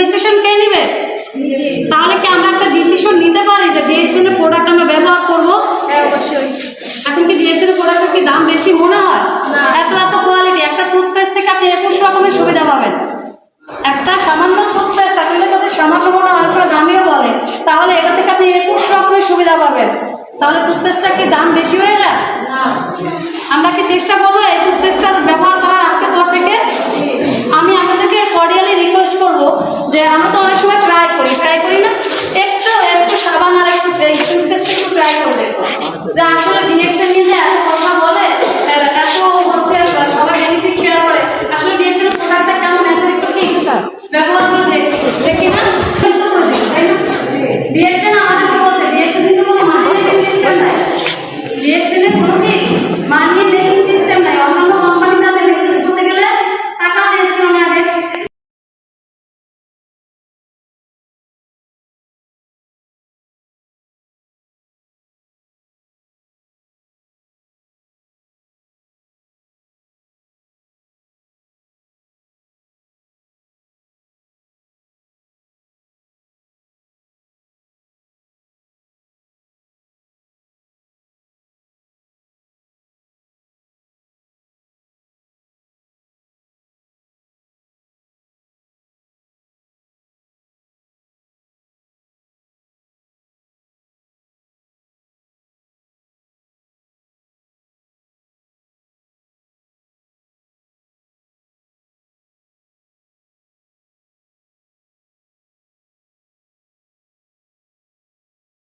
Decision কে নেবে? তাহলে কি আমরা একটা ডিসিশন নিতে পারি যে ডিএক্সএন এর প্রোডাক্ট আমরা ব্যবহার করব? হ্যাঁ অবশ্যই। এখন কি ডিএক্সএন এর প্রোডাক্টের কি দাম বেশি মনে হয়? এত এত কোয়ালিটি একটা টুথপেস্ট থেকে আপনি একুশ রকমের সুবিধা পাবেন। একটা সামান্য টুথপেস্ট আপনাদের কাছে সামান্য মনে হয় অনেকটা দামিও বলে। তাহলে এটা থেকে আপনি একুশ রকমের সুবিধা পাবেন। তাহলে টুথপেস্টটা কি দাম বেশি হয়ে যায়? আমরা কি চেষ্টা করব এই টুথপেস্টটা ব্যবহার করার আমরা তো অনেক সময় ট্রাই করি ট্রাই করি না। একটু একটু সাবান আর একটু টুথপেস্ট একটু ট্রাই করে দেখব। যে আসলে